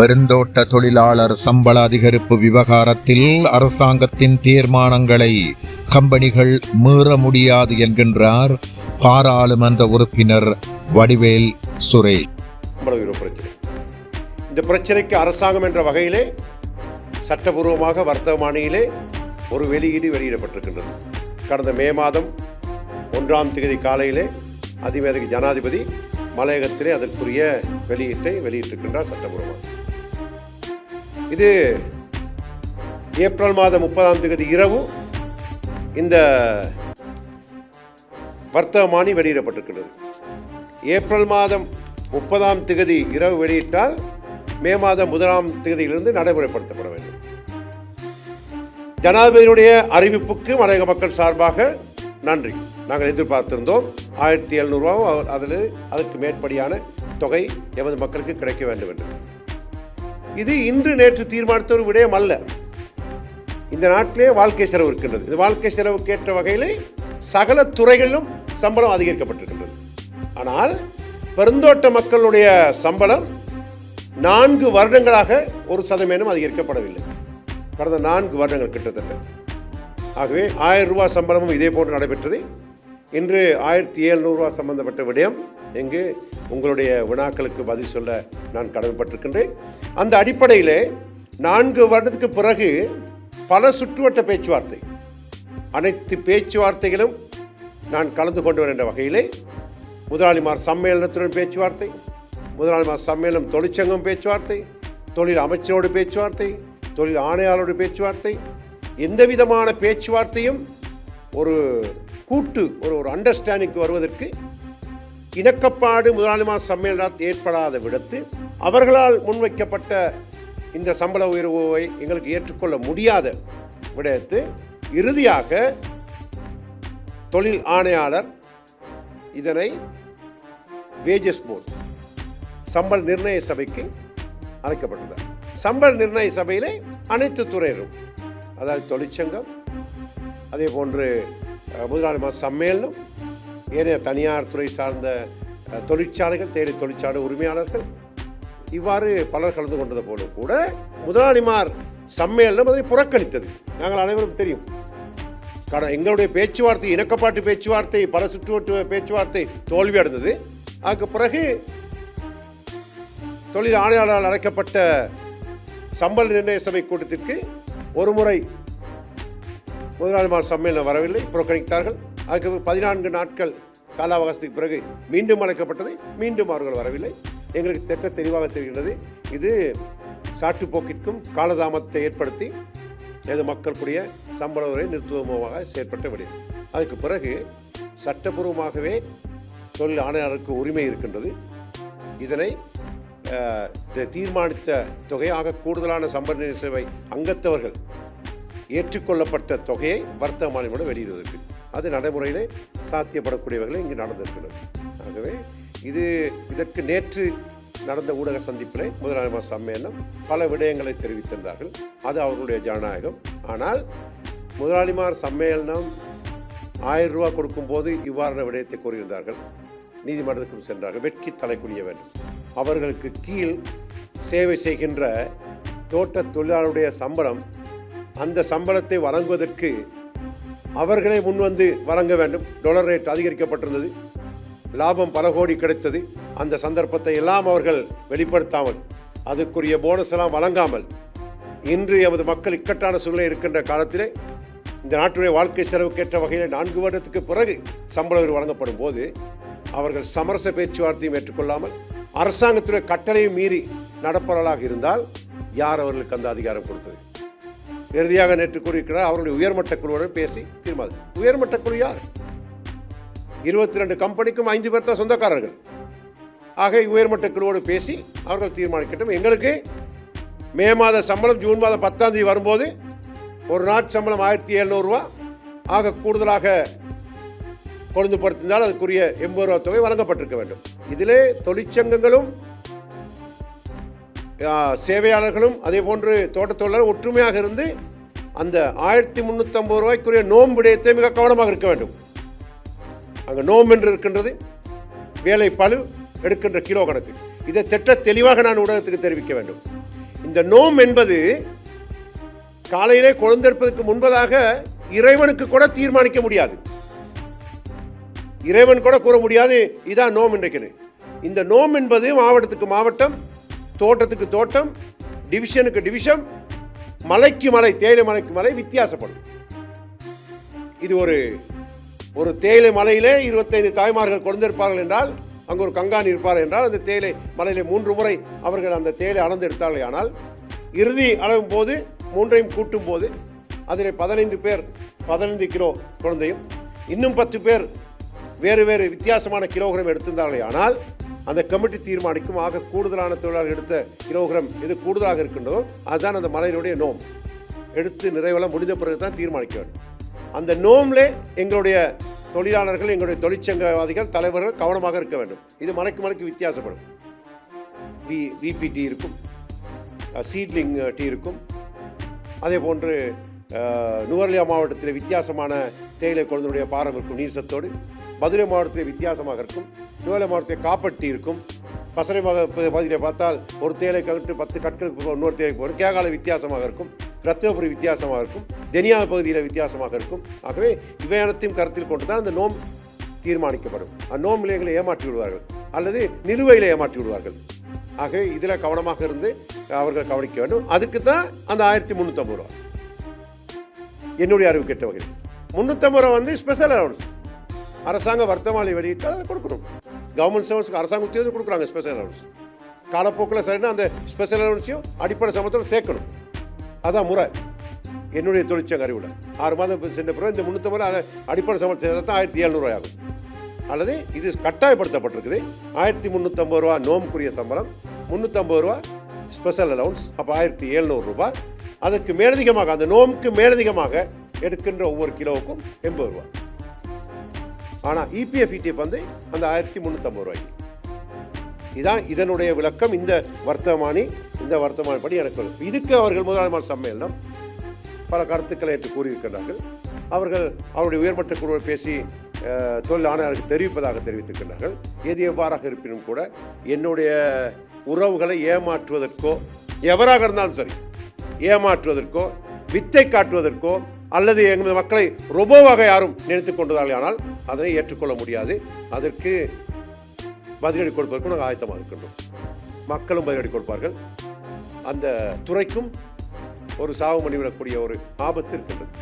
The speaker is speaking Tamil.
பெருந்தோட்ட தொழிலாளர் சம்பள அதிகரிப்பு விவகாரத்தில் அரசாங்கத்தின் தீர்மானங்களை கம்பெனிகள் மீற முடியாது என்கின்றார் பாராளுமன்ற உறுப்பினர் வடிவேல் சுரேஷ். பிரச்சனை. இந்த பிரச்சனைக்கு அரசாங்கம் என்ற வகையிலே சட்டபூர்வமாக வர்த்தமானியிலே ஒரு வெளியீடு வெளியிடப்பட்டிருக்கின்றது. கடந்த மே மாதம் ஒன்றாம் தேதி காலையிலே அதிமேதகு ஜனாதிபதி மலையகத்திலே அதற்குரிய வெளியீட்டை வெளியிட்டிருக்கின்றார் சட்டபூர்வமாக. இது ஏப்ரல் மாதம் முப்பதாம் தேதி இரவு இந்த வர்த்தமானி வெளியிடப்பட்டிருக்கின்றது ஏப்ரல் மாதம் முப்பதாம் திகதி இரவு வெளியிட்டால் மே மாதம் முதலாம் திகதியிலிருந்து நடைமுறைப்படுத்தப்பட வேண்டும். ஜனாதிபதியினுடைய அறிவிப்புக்கு மலையக மக்கள் சார்பாக நன்றி. நாங்கள் எதிர்பார்த்திருந்தோம் ஆயிரத்தி எழுநூறுவாவும் அதில் அதற்கு மேற்படியான தொகை எமது மக்களுக்கு கிடைக்க வேண்டும் என்று. இது இன்று நேற்று தீர்மானித்த ஒரு விடயம் அல்ல. இந்த நாட்டிலே வாழ்க்கை செலவு இருக்கின்றது. இந்த வாழ்க்கை செலவுக்கேற்ற வகையிலே சகல துறைகளிலும் சம்பளம் அதிகரிக்கப்பட்டிருக்கின்றது. ஆனால் பெருந்தோட்ட மக்களுடைய சம்பளம் நான்கு வருடங்களாக ஒரு சதவீதம் அதிகரிக்கப்படவில்லை. கடந்த நான்கு வருடங்கள் கிட்டத்தட்ட. ஆகவே ஆயிரம் ரூபாய் சம்பளமும் இதே போன்று நடைபெற்றது. இன்று ஆயிரத்தி எழுநூறுவா சம்பந்தப்பட்ட விடயம். இங்கு உங்களுடைய வினாக்களுக்கு பதில் சொல்ல நான் கடமைப்பட்டிருக்கின்றேன். அந்த அடிப்படையில் நான்கு வருடத்துக்கு பிறகு பல சுற்றுவட்ட பேச்சுவார்த்தை அனைத்து பேச்சுவார்த்தைகளும் நான் கலந்து கொண்டு என்ற வகையிலே முதலாளிமார் சம்மேளனத்துடன் பேச்சுவார்த்தை முதலாளிமார் சம்மேளனம் தொழிற்சங்கம் பேச்சுவார்த்தை தொழில் அமைச்சரோடு பேச்சுவார்த்தை தொழில் ஆணையாளரோடு பேச்சுவார்த்தை எந்த விதமான பேச்சுவார்த்தையும் ஒரு கூட்டு ஒரு ஒரு அண்டர்ஸ்டாண்டிங்க்கு வருவதற்கு இணக்கப்பாடு முதலாளிமா சம்மேளனத்தில் ஏற்படாத விடத்து அவர்களால் முன்வைக்கப்பட்ட இந்த சம்பள உயர்வை எங்களுக்கு ஏற்றுக்கொள்ள முடியாத விடத்து இறுதியாக தொழில் ஆணையாளர் இதனை வேஜஸ் போர்டு சம்பள நிர்ணய சபைக்கு அழைக்கப்பட்டுள்ளார். சம்பள நிர்ணய சபையிலே அனைத்து துறையினரும் அதாவது தொழிற்சங்கம் அதே போன்று முதலாளி முதலாளிமார் சம்மேளனம் ஏனைய தனியார் துறை சார்ந்த தொழிற்சாலைகள் தேயிலை தொழிற்சாலை உரிமையாளர்கள் இவ்வாறு பலர் கலந்து கொண்டது போல கூட முதலாளிமார் சம்மேளனம் அதை புறக்கணித்தது. நாங்கள் அனைவரும் தெரியும். காரணம் எங்களுடைய பேச்சுவார்த்தை இணக்கப்பாட்டு பேச்சுவார்த்தை பல சுற்றுவட்டு பேச்சுவார்த்தை தோல்வி அடைந்தது. அதுக்கு பிறகு தொழில் ஆணையாளரால் அழைக்கப்பட்ட சம்பள நிர்ணய சபை கூட்டத்திற்கு ஒரு முறை முதலாளிமார் சம்மேளனம் வரவில்லை புறக்கணித்தார்கள். அதுக்கு பதினான்கு நாட்கள் கால அவகாசத்துக்கு பிறகு மீண்டும் அழைக்கப்பட்டது மீண்டும் அவர்கள் வரவில்லை. எங்களுக்கு திட்ட தெளிவாக தெரிகின்றது. இது சாட்டுப்போக்கிற்கும் காலதாமத்தை ஏற்படுத்தி எனது மக்களுடைய சம்பள உரை நிறுத்துவமாக செயற்பட்ட விடயம். அதுக்கு பிறகு சட்டபூர்வமாகவே தொழில் ஆணையாளருக்கு உரிமை இருக்கின்றது. இதனை தீர்மானித்த தொகையாக கூடுதலான சம்பள சேவை அங்கத்தவர்கள் ஏற்றுக்கொள்ளப்பட்ட தொகையை வர்த்தக மாநிலம் வெளியிடுவதற்கு. அது நடைமுறையிலே சாத்தியப்படக்கூடிய வகையில் இங்கு நடந்திருக்கிறது. ஆகவே இது இதற்கு நேற்று நடந்த ஊடக சந்திப்பில் முதலாளிமார் சம்மேளனம் பல விடயங்களை தெரிவித்திருந்தார்கள். அது அவர்களுடைய ஜனநாயகம். ஆனால் முதலாளிமார் சம்மேளனம் ஆயிரம் ரூபா கொடுக்கும்போது இவ்வாறான விடயத்தை கூறியிருந்தார்கள். நீதிமன்றத்துக்கும் சென்றார்கள். வெட்கி தலை குனிய வேண்டும். அவர்களுக்கு கீழ் சேவை செய்கின்ற தோட்ட தொழிலாளருடைய சம்பளம் அந்த சம்பளத்தை வழங்குவதற்கு அவர்களே முன்வந்து வழங்க வேண்டும். டொலர் ரேட் அதிகரிக்கப்பட்டிருந்தது. லாபம் பல கோடி கிடைத்தது. அந்த சந்தர்ப்பத்தை எல்லாம் அவர்கள் வெளிப்படுத்தாமல் அதற்குரிய போனஸ் எல்லாம் வழங்காமல் இன்று எமது மக்கள் இக்கட்டான சூழ்நிலை இருக்கின்ற காலத்திலே இந்த நாட்டுடைய வாழ்க்கை செலவுக்கேற்ற வகையில் நான்கு வருடத்துக்கு பிறகு சம்பள உயர்வு வழங்கப்படும் போது அவர்கள் சமரச பேச்சுவார்த்தையும் ஏற்றுக்கொள்ளாமல் அரசாங்கத்துடைய கட்டளையும் மீறி நடப்பவர்களாக இருந்தால் யார் அவர்களுக்கு அந்த அதிகாரம் கொடுத்தது? இறுதியாக நேற்று கூறியிருக்கிறார் அவருடைய உயர்மட்ட குழுவுடன் பேசி தீர்மானம் உயர்மட்ட குழு யார்? இருபத்தி ரெண்டு கம்பெனிக்கும் ஐந்து பேர் தான் சொந்தக்காரர்கள். ஆக உயர்மட்ட குழுவோடு பேசி அவர்கள் தீர்மானிக்கட்டும். எங்களுக்கு மே மாத சம்பளம் ஜூன் மாதம் பத்தாம் தேதி வரும்போது ஒரு நாட்டு சம்பளம் ஆயிரத்தி எழுநூறுரூவா ஆக கூடுதலாக கொழுந்து படுத்திருந்தால் அதுக்குரிய எண்பது ரூபா தொகை வழங்கப்பட்டிருக்க வேண்டும். இதிலே தொழிற்சங்கங்களும் சேவையாளர்களும் அதே போன்று தோட்டத்தொழிலாளர் ஒற்றுமையாக இருந்து அந்த ஆயிரத்தி முந்நூற்றம்பது ரூபாய்க்குரிய நோம்புடையத்தை விடயத்தை மிக கவனமாக இருக்க வேண்டும். அங்கே நோம்பு என்று இருக்கின்றது. வேலை பளு எடுக்கின்ற கிலோ கணக்கு. இதை திட்ட தெளிவாக நான் ஊடகத்துக்கு தெரிவிக்க வேண்டும். இந்த நோம் என்பது காலையிலே குழந்தெடுப்பதற்கு முன்பதாக இறைவனுக்கு கூட தீர்மானிக்க முடியாது. இறைவன் கூட கூற முடியாது. இதான் நோம் இன்றைக்கு. இந்த நோம் என்பது மாவட்டத்துக்கு மாவட்டம் தோட்டத்துக்கு தோட்டம் டிவிஷனுக்கு டிவிஷன் மலைக்கு மலை தேயிலை மலைக்கு மலை வித்தியாசப்படும். இது ஒரு ஒரு தேயிலை மலையிலே இருபத்தைந்து தாய்மார்கள் கொண்டிருப்பார்கள் என்றால் அங்கு ஒரு கங்காணி இருப்பார் என்றால் அந்த தேயிலை மலையிலே மூன்று முறை அவர்கள் அந்த தேயிலை அளந்து எடுத்தார்கள் ஆனால் இறுதி அளவும் போது மூன்றையும் கூட்டும் போது அதில் பதினைந்து பேர் பதினைந்து கிலோ குழந்தையும் இன்னும் பத்து பேர் வேறு வேறு வித்தியாசமான கிலோகிராம் எடுத்திருந்தார்கள். ஆனால் அந்த கமிட்டி தீர்மானிக்கும் ஆக கூடுதலான தொழிலாளர்கள் எடுத்த கிலோகிராம் எது கூடுதலாக இருக்கின்றதோ அதுதான் அந்த மலையினுடைய நோம். எடுத்து நிறைவெல்லாம் முடிந்த பிறகு தான் தீர்மானிக்க வேண்டும். அந்த நோம்லே எங்களுடைய தொழிலாளர்கள் எங்களுடைய தொழிற்சங்கவாதிகள் தலைவர்கள் கவனமாக இருக்க வேண்டும். இது மலைக்கு மலைக்கு வித்தியாசப்படும். வி விபி டீ இருக்கும். சீட்லிங் டீ இருக்கும். அதே போன்று நுவர்லியா மாவட்டத்தில் வித்தியாசமான தேயிலை குழந்தையுடைய பாரம் இருக்கும் நீர் சத்தோடு மதுரை மாவட்டத்தை வித்தியாசமாக இருக்கும். நுவர்லியா மாவட்டத்தை காப்பட்டி இருக்கும். பசறை பகுதியில் பார்த்தால் ஒரு தேலை கட்டு பத்து கற்களுக்கு இன்னொரு தேயிலை போகும் கேகால வித்தியாசமாக இருக்கும். ரத்தினபுரி வித்தியாசமாக இருக்கும். தெனியா பகுதியில் வித்தியாசமாக இருக்கும். ஆகவே இவை அனைத்தையும் கருத்தில் கொண்டு தான் அந்த நோம் தீர்மானிக்கப்படும். அந்த நோம் நிலையங்களை ஏமாற்றி விடுவார்கள். அல்லது நிலுவையில் ஏமாற்றி விடுவார்கள். ஆகவே இதில் கவனமாக இருந்து அவர்கள் கவனிக்க வேண்டும். அதுக்கு தான் அந்த ஆயிரத்தி முந்நூற்றம்பது ரூபா. என்னுடைய அறிவு கெட்ட வகையில் முந்நூற்றம்பது ரூபா வந்து ஸ்பெஷல் அலவன்ஸ் அரசாங்க வர்த்தமானி வெளியிட்டால் அதை கொடுக்குறோம் கவர்மெண்ட் சர்வன்ஸ்க்கு அரசாங்க உத்தியோகம் கொடுக்குறாங்க ஸ்பெஷல் அலவன்ஸ் காலப்போக்கில் சரினா அந்த ஸ்பெஷல் அலவன்ஸையும் அடிப்படை சமத்தில் சேர்க்கணும். அதான் முறை. என்னுடைய தொழிற்சங்க அறிவில். ஆறு மாதம் சென்ற பிறகு இந்த முந்நூற்றம்பது அதை அடிப்படை சம்பளம் சேர்த்தா தான் ஆயிரத்தி எழுநூறுவாய் ஆகும். அல்லது இது கட்டாயப்படுத்தப்பட்டிருக்குது. ஆயிரத்தி முந்நூற்றம்பது ரூபா நோம்புக்குரிய சம்பளம் முந்நூற்றம்பது ரூபா ஸ்பெஷல் அலவுன்ஸ் அப்போ ஆயிரத்தி எழுநூறு அதுக்கு மேலதிகமாக அந்த நோம்புக்கு மேலதிகமாக எடுக்கின்ற ஒவ்வொரு கிலோவுக்கும் எண்பது ரூபா ஆனால் இபிஎஃப் இடிஎஃப் வந்து அந்த ஆயிரத்தி முந்நூற்றம்பது ரூபாய்க்கு. இதான் இதனுடைய விளக்கம் இந்த வர்த்தமானி இந்த வர்த்தமானி படி எனக்கு இதுக்கு அவர்கள் முதலாளிமார் சம்மேளனம் பல கருத்துக்களை என்று கூறியிருக்கிறார்கள் அவர்கள் அவருடைய உயர்மட்ட குழுவை பேசி அஹ், தொழில் தெரிவிப்பதாக தெரிவித்திருக்கிறார்கள் எது எவ்வாறாக இருப்பினும் கூட என்னுடைய உறவுகளை ஏமாற்றுவதற்கோ எவராக இருந்தாலும் சரி ஏமாற்றுவதற்கோ வித்தை காட்டுவதற்கோ அல்லது எங்கள் மக்களை ரொபோவாக யாரும் நினைத்துக் கொண்டதால் ஆனால் அதனை ஏற்றுக்கொள்ள முடியாது. அதற்கு பதிலடி கொடுப்பதற்கும் நாங்கள் ஆயத்தமாக இருக்கின்றோம். மக்களும் பதிலடி கொடுப்பார்கள். அந்த துறைக்கும் ஒரு சாவு விடக்கூடிய ஒரு ஆபத்து இருக்கின்றது.